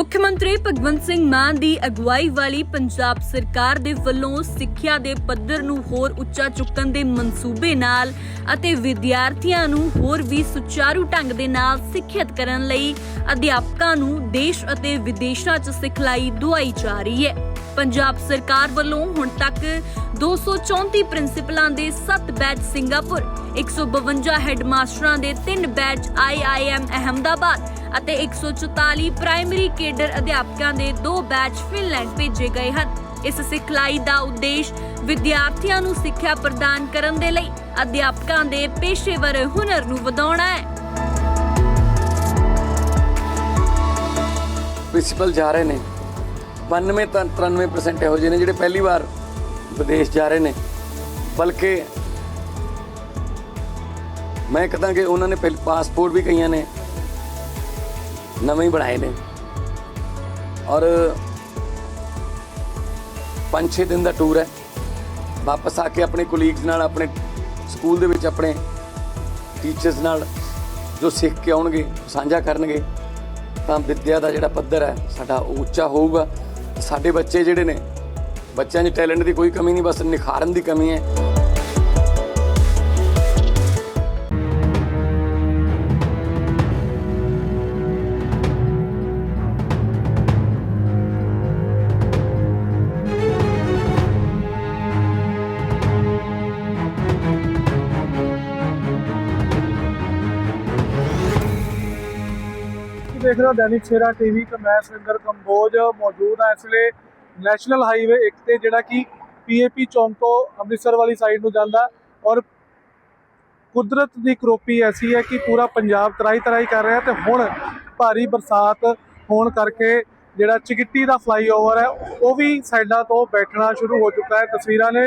ਮੁੱਖ ਮੰਤਰੀ ਭਗਵੰਤ ਸਿੰਘ ਮਾਨ ਦੀ ਅਗਵਾਈ ਵਾਲੀ ਪੰਜਾਬ ਸਰਕਾਰ ਦੇ ਵੱਲੋਂ ਸਿੱਖਿਆ ਦੇ ਪੱਧਰ ਨੂੰ ਹੋਰ ਉੱਚਾ ਚੁੱਕਣ ਦੇ ਮਨਸੂਬੇ ਨਾਲ ਅਤੇ ਵਿਦਿਆਰਥੀਆਂ ਨੂੰ ਹੋਰ ਵੀ ਸੁਚਾਰੂ ਢੰਗ ਦੇ ਨਾਲ ਸਿੱਖਿਅਤ ਕਰਨ ਲਈ ਅਧਿਆਪਕਾਂ ਨੂੰ ਦੇਸ਼ ਅਤੇ ਵਿਦੇਸ਼ਾਂ 'ਚ ਸਿਖਲਾਈ ਦਵਾਈ ਜਾ ਰਹੀ ਹੈ। ਪੰਜਾਬ ਸਰਕਾਰ ਵੱਲੋਂ ਹੁਣ ਤੱਕ 234 ਪ੍ਰਿੰਸੀਪਲਾਂ ਦੇ 7 ਬੈਚ ਸਿੰਗਾਪੁਰ 152 ਹੈੱਡਮਾਸਟਰਾਂ ਦੇ 3 ਬੈਚ ਆਈਆਈਐਮ ਅਹਮਦਾਬਾਦ ਅਤੇ 144 ਪ੍ਰਾਇਮਰੀ ਕੇਡਰ ਅਧਿਆਪਕਾਂ ਦੇ 2 ਬੈਚ ਫਿਨਲੈਂਡ ਭੇਜੇ ਗਏ ਹਨ। ਇਸ ਸਿਖਲਾਈ ਦਾ ਉਦੇਸ਼ ਵਿਦਿਆਰਥੀਆਂ ਨੂੰ ਸਿੱਖਿਆ ਪ੍ਰਦਾਨ ਕਰਨ ਦੇ ਲਈ ਅਧਿਆਪਕਾਂ ਦੇ ਪੇਸ਼ੇਵਰ ਹੁਨਰ ਨੂੰ ਵਧਾਉਣਾ ਹੈ। ਪ੍ਰਿੰਸੀਪਲ ਜਾ ਰਹੇ ਨੇ। 92 ਤਾਂ 93% ਇਹੋ ਜਿਹੇ ਨੇ ਜਿਹੜੇ ਪਹਿਲੀ ਵਾਰ ਵਿਦੇਸ਼ ਜਾ ਰਹੇ ਨੇ। ਬਲਕਿ ਮੈਂ ਕਹਦਾ ਕਿ ਉਹਨਾਂ ਨੇ ਪਹਿਲ ਪਾਸਪੋਰਟ ਵੀ ਕਈਆਂ ਨੇ ਨਵੇਂ ਹੀ ਬਣਾਏ ਨੇ। ਔਰ 5-6 ਦਿਨ ਦਾ ਟੂਰ ਹੈ। ਵਾਪਸ ਆ ਕੇ ਆਪਣੇ ਕੋਲੀਗਸ ਨਾਲ, ਆਪਣੇ ਸਕੂਲ ਦੇ ਵਿੱਚ ਆਪਣੇ ਟੀਚਰਸ ਨਾਲ ਜੋ ਸਿੱਖ ਕੇ ਆਉਣਗੇ, ਸਾਂਝਾ ਕਰਨਗੇ, ਤਾਂ ਵਿੱਦਿਆ ਦਾ ਜਿਹੜਾ ਪੱਧਰ ਹੈ, ਸਾਡਾ ਉਹ ਉੱਚਾ ਹੋਊਗਾ। ਸਾਡੇ ਬੱਚੇ ਜਿਹੜੇ ਨੇ, ਬੱਚਿਆਂ 'ਚ ਟੈਲੈਂਟ ਦੀ ਕੋਈ ਕਮੀ ਨਹੀਂ, ਬਸ ਨਿਖਾਰਨ ਦੀ ਕਮੀ ਹੈ। ਤੁਸੀਂ ਦੇਖ ਰਹੇ ਹੋ ਦੈਨਿਕ ਸਵੇਰਾ ਟੀਵੀ ਤੇ ਮੈਂ ਸੁਰਿੰਦਰ ਕੰਬੋਜ ਮੌਜੂਦ ਹਾਂ ਇਸ ਵੇਲੇ ਨੈਸ਼ਨਲ ਹਾਈਵੇ 1 ਤੇ ਜਿਹੜਾ ਕਿ ਪੀਏਪੀ ਚੌਂਕ ਤੋਂ ਅੰਮ੍ਰਿਤਸਰ ਵਾਲੀ ਸਾਈਡ ਨੂੰ ਜਾਂਦਾ ਔਰ ਕੁਦਰਤ ਦੀ ਕਰੋਪੀ ਐਸੀ ਹੈ ਕਿ ਪੂਰਾ ਪੰਜਾਬ ਤਰਾਈ ਤਰਾਈ ਕਰ ਰਿਹਾ ਤੇ ਹੁਣ ਭਾਰੀ ਬਰਸਾਤ ਹੋਣ ਕਰਕੇ ਜਿਹੜਾ ਚਿਗਿੱਟੀ ਦਾ ਫਲਾਈਓਵਰ ਹੈ, ਉਹ ਵੀ ਸਾਈਡਾਂ ਤੋਂ ਬੈਠਣਾ ਸ਼ੁਰੂ ਹੋ ਚੁੱਕਾ ਹੈ। ਤਸਵੀਰਾਂ ਨੇ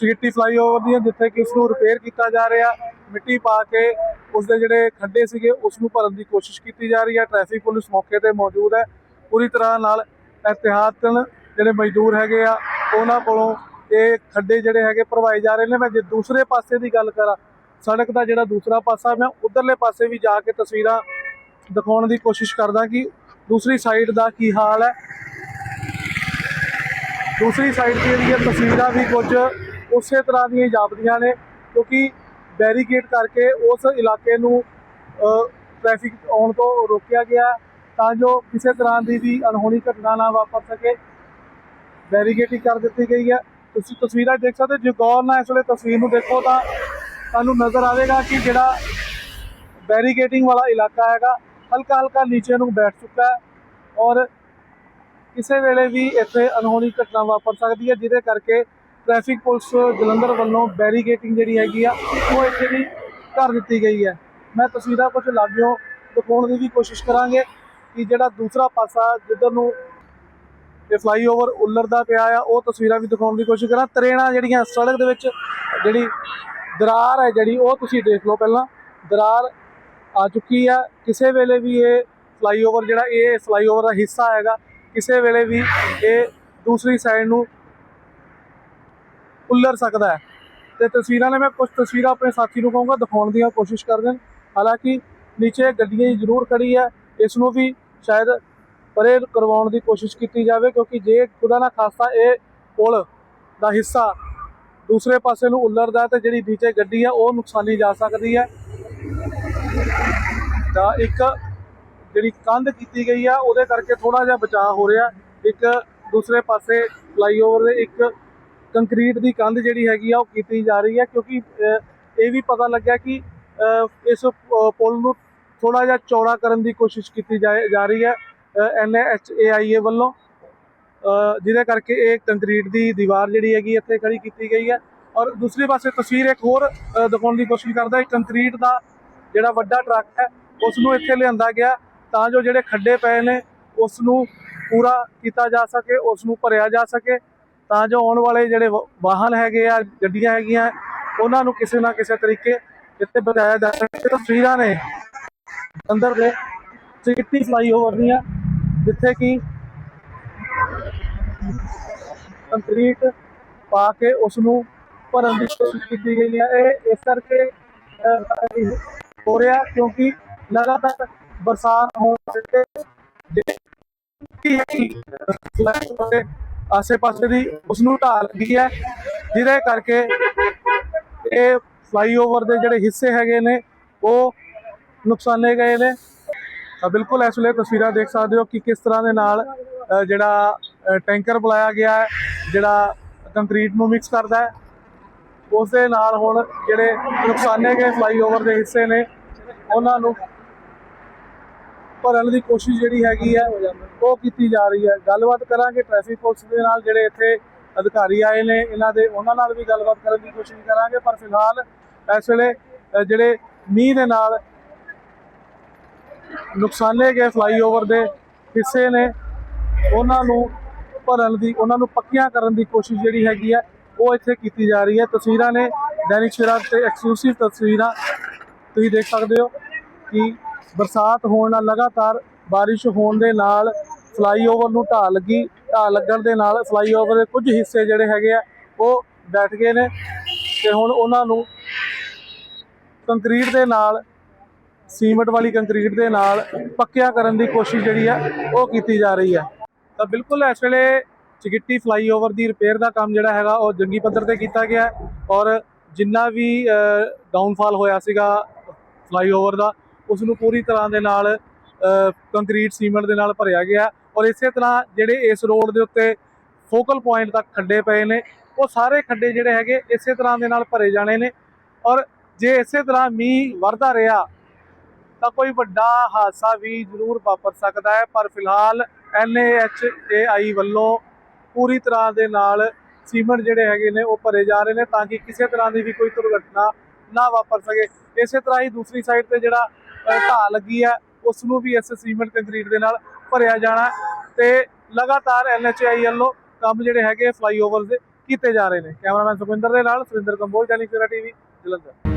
ਚਿਗਿੱਟੀ ਫਲਾਈਓਵਰ ਦੀਆਂ ਜਿੱਥੇ ਕਿ ਉਸ ਨੂੰ ਰਿਪੇਅਰ ਕੀਤਾ ਜਾ ਰਿਹਾ, ਮਿੱਟੀ ਪਾ ਕੇ ਉਸ ਦੇ ਜਿਹੜੇ ਖੱਡੇ ਸੀਗੇ ਉਸ ਨੂੰ ਭਰਨ ਦੀ ਕੋਸ਼ਿਸ਼ ਕੀਤੀ ਜਾ ਰਹੀ ਹੈ। ਟ੍ਰੈਫਿਕ ਪੁਲਿਸ ਮੌਕੇ ਤੇ ਮੌਜੂਦ ਹੈ। ਪੂਰੀ ਤਰ੍ਹਾਂ ਨਾਲ ਇhtiyatਨ ਜਿਹੜੇ ਮਜ਼ਦੂਰ ਹੈਗੇ ਆ, ਉਹਨਾਂ ਕੋਲੋਂ ਇਹ ਖੱਡੇ ਜਿਹੜੇ ਹੈਗੇ ਭਰਵਾਏ ਜਾ ਰਹੇ ਨੇ। ਮੈਂ ਜੇ ਦੂਸਰੇ ਪਾਸੇ ਦੀ ਗੱਲ ਕਰਾਂ, ਸੜਕ ਦਾ ਜਿਹੜਾ ਦੂਸਰਾ ਪਾਸਾ, ਮੈਂ ਉਧਰਲੇ ਪਾਸੇ ਵੀ ਜਾ ਕੇ ਤਸਵੀਰਾਂ ਦਿਖਾਉਣ ਦੀ ਕੋਸ਼ਿਸ਼ ਕਰਦਾ ਕਿ ਦੂਸਰੀ ਸਾਈਡ ਦਾ ਕੀ ਹਾਲ ਹੈ। ਦੂਸਰੀ ਸਾਈਡ ਦੀਆਂ ਜਿਹੜੀਆਂ ਤਸਵੀਰਾਂ ਵੀ ਕੁਝ ਉਸੇ ਤਰ੍ਹਾਂ ਦੀਆਂ ਜਾਪਦੀਆਂ ਨੇ, ਕਿਉਂਕਿ ਬੈਰੀਕੇਡ ਕਰਕੇ ਉਸ ਇਲਾਕੇ ਨੂੰ ਟ੍ਰੈਫਿਕ ਆਉਣ ਤੋਂ ਰੋਕਿਆ ਗਿਆ ਤਾਂ ਜੋ ਕਿਸੇ ਤਰ੍ਹਾਂ ਦੀ ਵੀ ਅਣਹੋਣੀ ਘਟਨਾ ਨਾ ਵਾਪਰ ਸਕੇ। ਬੈਰੀਕੇਡਿੰਗ ਕਰ ਦਿੱਤੀ ਗਈ ਹੈ। ਤੁਸੀਂ ਤਸਵੀਰਾਂ ਦੇਖ ਸਕਦੇ ਹੋ। ਜੇ ਗੌਰ ਨਾਲ ਇਸ ਵੇਲੇ ਤਸਵੀਰ ਨੂੰ ਦੇਖੋ ਤਾਂ ਤੁਹਾਨੂੰ ਨਜ਼ਰ ਆਵੇਗਾ ਕਿ ਜਿਹੜਾ ਬੈਰੀਕੇਡਿੰਗ ਵਾਲਾ ਇਲਾਕਾ ਹੈਗਾ ਹਲਕਾ ਹਲਕਾ ਨੀਚੇ ਨੂੰ ਬੈਠ ਚੁੱਕਾ ਹੈ ਔਰ ਕਿਸੇ ਵੇਲੇ ਵੀ ਇੱਥੇ ਅਣਹੋਣੀ ਘਟਨਾ ਵਾਪਰ ਸਕਦੀ ਹੈ, ਜਿਹਦੇ ਕਰਕੇ ਟ੍ਰੈਫਿਕ ਪੁਲਿਸ ਜਲੰਧਰ ਵੱਲੋਂ ਬੈਰੀਕੇਟਿੰਗ ਜਿਹੜੀ ਹੈਗੀ ਆ, ਉਹ ਇੱਥੇ ਵੀ ਕਰ ਦਿੱਤੀ ਗਈ ਹੈ। ਮੈਂ ਤਸਵੀਰਾਂ ਕੁਝ ਲਾਗਿਓ ਦਿਖਾਉਣ ਦੀ ਵੀ ਕੋਸ਼ਿਸ਼ ਕਰਾਂਗੇ ਕਿ ਜਿਹੜਾ ਦੂਸਰਾ ਪਾਸਾ ਜਿੱਧਰ ਨੂੰ ਇਹ ਫਲਾਈਓਵਰ ਉੱਲਰਦਾ ਪਿਆ ਆ, ਉਹ ਤਸਵੀਰਾਂ ਵੀ ਦਿਖਾਉਣ ਦੀ ਕੋਸ਼ਿਸ਼ ਕਰਾਂ। ਤਰੇੜਾਂ ਜਿਹੜੀਆਂ ਸੜਕ ਦੇ ਵਿੱਚ ਜਿਹੜੀ ਦਰਾਰ ਹੈ ਜਿਹੜੀ, ਉਹ ਤੁਸੀਂ ਦੇਖ ਲਓ ਪਹਿਲਾਂ। ਦਰਾਰ ਆ ਚੁੱਕੀ ਆ। ਕਿਸੇ ਵੇਲੇ ਵੀ ਇਹ ਫਲਾਈਓਵਰ ਜਿਹੜਾ, ਇਹ ਫਲਾਈਓਵਰ ਦਾ ਹਿੱਸਾ ਹੈਗਾ। ਕਿਸੇ ਵੇਲੇ ਵੀ ਇਹ ਦੂਸਰੀ ਸਾਈਡ ਨੂੰ ਉੱਲਰ ਸਕਦਾ ਹੈ। ਤੇ ਤਸਵੀਰਾਂ ਨੇ ਮੈਂ ਕੁਝ ਤਸਵੀਰਾਂ ਆਪਣੇ ਸਾਥੀ ਨੂੰ ਕਹੂੰਗਾ, ਦਿਖਾਉਣ ਦੀ ਕੋਸ਼ਿਸ਼ ਕਰ ਦੇਣ ਹਾਲਾਂਕਿ ਨੀਚੇ ਗੱਡੀਆਂ ਜ਼ਰੂਰ ਖੜੀ ਹੈ। ਇਸ ਨੂੰ ਵੀ ਸ਼ਾਇਦ ਪਰੇ ਕਰਵਾਉਣ ਦੀ ਕੋਸ਼ਿਸ਼ ਕੀਤੀ ਜਾਵੇ, ਕਿਉਂਕਿ ਜੇ ਖੁਦਾ ਨਾ ਖਾਸਾ ਇਹ ਪੁਲ ਦਾ ਹਿੱਸਾ ਦੂਸਰੇ ਪਾਸੇ ਨੂੰ ਉੱਲਰਦਾ ਹੈ, ਤੇ ਜਿਹੜੀ ਨੀਚੇ ਗੱਡੀ ਹੈ, ਉਹ ਨੁਕਸਾਨੀ ਜਾ ਸਕਦੀ ਹੈ। ਤਾਂ ਇੱਕ ਜਿਹੜੀ ਕੰਧ ਕੀਤੀ ਗਈ ਆ ਉਹਦੇ ਕਰਕੇ ਥੋੜਾ ਜਿਹਾ ਬਚਾਅ ਹੋ ਰਿਹਾ ਇੱਕ ਦੂਸਰੇ ਪਾਸੇ ਫਲਾਈਓਵਰ ਦੇ ਇੱਕ ਕੰਕਰੀਟ ਦੀ ਕੰਧ ਜਿਹੜੀ ਹੈਗੀ ਆ ਉਹ ਕੀਤੀ ਜਾ ਰਹੀ ਹੈ ਕਿਉਂਕਿ ਇਹ ਵੀ ਪਤਾ ਲੱਗਿਆ ਕਿ ਇਸ ਪੁਲ ਨੂੰ ਥੋੜਾ ਜਿਹਾ ਚੌੜਾ ਕਰਨ ਦੀ ਕੋਸ਼ਿਸ਼ ਕੀਤੀ ਜਾ ਰਹੀ ਹੈ ਐਨਐਚਏਆਈਏ ਵੱਲੋਂ ਜਿਹਦੇ ਕਰਕੇ ਇਹ ਕੰਕਰੀਟ ਦੀ ਦੀਵਾਰ ਜਿਹੜੀ ਹੈਗੀ ਇੱਥੇ ਖੜੀ ਕੀਤੀ ਗਈ ਹੈ। ਔਰ ਦੂਸਰੇ ਪਾਸੇ ਤਸਵੀਰ ਇੱਕ ਹੋਰ ਦਿਖਾਉਣ ਦੀ ਕੋਸ਼ਿਸ਼ ਕਰਦਾ ਹੈ ਕੰਕਰੀਟ ਦਾ ਜਿਹੜਾ ਵੱਡਾ ਟਰੱਕ ਹੈ ਉਸ ਨੂੰ ਇੱਥੇ ਲਿਆਂਦਾ ਗਿਆ ਤਾਂ ਜੋ ਜਿਹੜੇ ਖੱਡੇ ਪਏ ਨੇ ਉਸ ਨੂੰ ਪੂਰਾ ਕੀਤਾ ਜਾ ਸਕੇ ਉਸ ਨੂੰ ਭਰਿਆ ਜਾ ਸਕੇ। ਤਾਂ ਜੋ ਆਉਣ ਵਾਲੇ ਜਿਹੜੇ ਵਾਹਨ ਹੈਗੇ ਆ, ਗੱਡੀਆਂ ਹੈਗੀਆਂ, ਉਹਨਾਂ ਨੂੰ ਕਿਸੇ ਨਾ ਕਿਸੇ ਤਰੀਕੇ ਇੱਥੇ ਬਚਾਇਆ ਜਾ ਸਕੇ। ਤਸਵੀਰਾਂ ਨੇ। ਅੰਦਰ ਦੇ ਸਿਟੀ ਫਲਾਈਓਵਰ ਦੀਆਂ, ਜਿੱਥੇ ਕਿ ਕੰਕਰੀਟ ਪਾ ਕੇ ਉਸ ਨੂੰ ਭਰਨ ਦੀ ਕੋਸ਼ਿਸ਼ ਕੀਤੀ ਗਈ ਹੈ। ਇਹ ਇਸ ਕਰਕੇ ਹੋ ਰਿਹਾ ਕਿਉਂਕਿ ਲਗਾਤਾਰ ਬਰਸਾਤ ਹੋਣ ਕਰਕੇ ਮਿੱਟੀ ਹੈਗੀ ਫਲਾਈਓਵਰ ਆਸੇ-ਪਾਸੇ ਦੀ ਉਸ ਨੂੰ ਢਾਹ ਲੱਗੀ ਹੈ, ਜਿਹਦੇ ਕਰਕੇ ਇਹ ਫਲਾਈਓਵਰ ਦੇ ਜਿਹੜੇ ਹਿੱਸੇ ਹੈਗੇ ਨੇ, ਉਹ ਨੁਕਸਾਨੇ ਗਏ ਨੇ। ਤਾਂ ਬਿਲਕੁਲ ਇਸ ਵੇਲੇ ਤਸਵੀਰਾਂ ਦੇਖ ਸਕਦੇ ਹੋ ਕਿ ਕਿਸ ਤਰ੍ਹਾਂ ਦੇ ਨਾਲ ਜਿਹੜਾ ਟੈਂਕਰ ਬੁਲਾਇਆ ਗਿਆ ਹੈ, ਜਿਹੜਾ ਕੰਕਰੀਟ ਨੂੰ ਮਿਕਸ ਕਰਦਾ ਹੈ। ਉਸ ਦੇ ਨਾਲ ਹੁਣ ਜਿਹੜੇ ਨੁਕਸਾਨੇ ਗਏ ਫਲਾਈਓਵਰ ਦੇ ਹਿੱਸੇ ਨੇ, ਉਹਨਾਂ ਨੂੰ ਭਰਨ ਦੀ ਕੋਸ਼ਿਸ਼ ਜਿਹੜੀ ਹੈਗੀ ਹੈ, ਉਹ ਕੀਤੀ ਜਾ ਰਹੀ ਹੈ। ਗੱਲਬਾਤ ਕਰਾਂਗੇ ਟ੍ਰੈਫਿਕ ਪੁਲਿਸ ਦੇ ਨਾਲ, ਜਿਹੜੇ ਇੱਥੇ ਅਧਿਕਾਰੀ ਆਏ ਨੇ, ਇਹਨਾਂ ਦੇ, ਉਹਨਾਂ ਨਾਲ ਵੀ ਗੱਲਬਾਤ ਕਰਨ ਦੀ ਕੋਸ਼ਿਸ਼ ਕਰਾਂਗੇ। ਪਰ ਫਿਲਹਾਲ ਇਸ ਵੇਲੇ ਜਿਹੜੇ ਮੀਂਹ ਦੇ ਨਾਲ ਨੁਕਸਾਨੇ ਗਏ ਫਲਾਈਓਵਰ ਦੇ ਹਿੱਸੇ ਨੇ, ਉਹਨਾਂ ਨੂੰ ਭਰਨ ਦੀ, ਉਹਨਾਂ ਨੂੰ ਪੱਕੀਆਂ ਕਰਨ ਦੀ ਕੋਸ਼ਿਸ਼ ਜਿਹੜੀ ਹੈਗੀ ਹੈ, ਉਹ ਇੱਥੇ ਕੀਤੀ ਜਾ ਰਹੀ ਹੈ। ਤਸਵੀਰਾਂ ਨੇ ਦੈਨਿਕ ਸ਼ਰਾਬ ਤੇ ਐਕਸਕਲੂਸਿਵ ਤਸਵੀਰਾਂ। ਤੁਸੀਂ ਦੇਖ ਸਕਦੇ ਹੋ ਕਿ ਬਰਸਾਤ ਹੋਣ ਨਾਲ ਲਗਾਤਾਰ ਬਾਰਿਸ਼ ਹੋਣ ਦੇ ਨਾਲ ਫਲਾਈਓਵਰ ਨੂੰ ਢਾਹ ਲੱਗੀ, ਢਾਹ ਲੱਗਣ ਦੇ ਨਾਲ ਫਲਾਈਓਵਰ ਦੇ ਕੁਝ ਹਿੱਸੇ ਜਿਹੜੇ ਹੈਗੇ ਆ, ਉਹ ਬੈਠ ਗਏ ਨੇ ਤੇ ਹੁਣ ਉਹਨਾਂ ਨੂੰ ਕੰਕਰੀਟ ਦੇ ਨਾਲ, ਸੀਮੈਂਟ ਵਾਲੀ ਕੰਕਰੀਟ ਦੇ ਨਾਲ ਪੱਕਿਆ ਕਰਨ ਦੀ ਕੋਸ਼ਿਸ਼ ਜਿਹੜੀ ਹੈ ਉਹ ਕੀਤੀ ਜਾ ਰਹੀ ਹੈ ਤਾਂ ਬਿਲਕੁਲ ਇਸ ਵੇਲੇ ਚਿਗਿੱਟੀ ਫਲਾਈਓਵਰ ਦੀ ਰਿਪੇਅਰ ਦਾ ਕੰਮ ਜਿਹੜਾ ਹੈਗਾ, ਉਹ ਜੰਗੀ ਪੱਧਰ ਤੇ ਕੀਤਾ ਗਿਆ ਔਰ ਜਿੰਨਾ ਵੀ ਡਾਊਨਫਾਲ ਹੋਇਆ ਸੀਗਾ ਫਲਾਈਓਵਰ ਦਾ ਉਸ ਨੂੰ ਪੂਰੀ ਤਰ੍ਹਾਂ ਦੇ ਨਾਲ ਕੰਕਰੀਟ ਸੀਮੈਂਟ ਦੇ ਨਾਲ ਭਰਿਆ ਗਿਆ ਔਰ ਇਸੇ ਤਰ੍ਹਾਂ ਜਿਹੜੇ ਇਸ ਰੋਡ ਦੇ ਉੱਤੇ ਫੋਕਲ ਪੁਆਇੰਟ ਤੱਕ ਖੱਡੇ ਪਏ ਨੇ, ਉਹ ਸਾਰੇ ਖੱਡੇ ਜਿਹੜੇ ਹੈਗੇ ਇਸੇ ਤਰ੍ਹਾਂ ਦੇ ਨਾਲ ਭਰੇ ਜਾਣੇ ਨੇ ਔਰ ਜੇ ਇਸੇ ਤਰ੍ਹਾਂ ਮੀਂਹ ਵਰਦਾ ਰਿਹਾ, ਤਾਂ ਕੋਈ ਵੱਡਾ ਹਾਦਸਾ ਵੀ ਜ਼ਰੂਰ ਵਾਪਰ ਸਕਦਾ ਹੈ, ਪਰ ਫਿਲਹਾਲ ਐਨਏਐਚਏਆਈ ਵੱਲੋਂ ਪੂਰੀ ਤਰ੍ਹਾਂ ਦੇ ਨਾਲ ਸੀਮੈਂਟ ਜਿਹੜੇ ਹੈਗੇ ਨੇ, ਉਹ ਭਰੇ ਜਾ ਰਹੇ ਨੇ ਤਾਂ ਕਿ ਕਿਸੇ ਤਰ੍ਹਾਂ ਦੀ ਵੀ ਕੋਈ ਦੁਰਘਟਨਾ ਨਾ ਵਾਪਰ ਸਕੇ। ਇਸੇ ਤਰ੍ਹਾਂ ਹੀ ਦੂਸਰੀ ਸਾਈਡ ਤੇ ਜਿਹੜਾ ਢਾਹ ਲੱਗੀ ਹੈ ਉਸ ਨੂੰ ਵੀ ਇਸ ਸੀਮੈਂਟ ਕੰਕਰੀਟ ਦੇ ਨਾਲ ਭਰਿਆ ਜਾਣਾ ਹੈ ਤੇ ਲਗਾਤਾਰ ਐਨਐਚਏਆਈ ਵੱਲੋਂ ਕੰਮ ਜਿਹੜੇ ਹੈਗੇ ਫਲਾਈਓਵਰ ਦੇ ਕੀਤੇ ਜਾ ਰਹੇ ਨੇ। ਕੈਮਰਾਮੈਨ ਸੁਖਿੰਦਰ ਦੇ ਨਾਲ ਸੁਰਿੰਦਰ ਕੰਬੋਜ ਟੈਲੀਵਿਜ਼ਨ ਟੀਵੀ ਜਲੰਧਰ।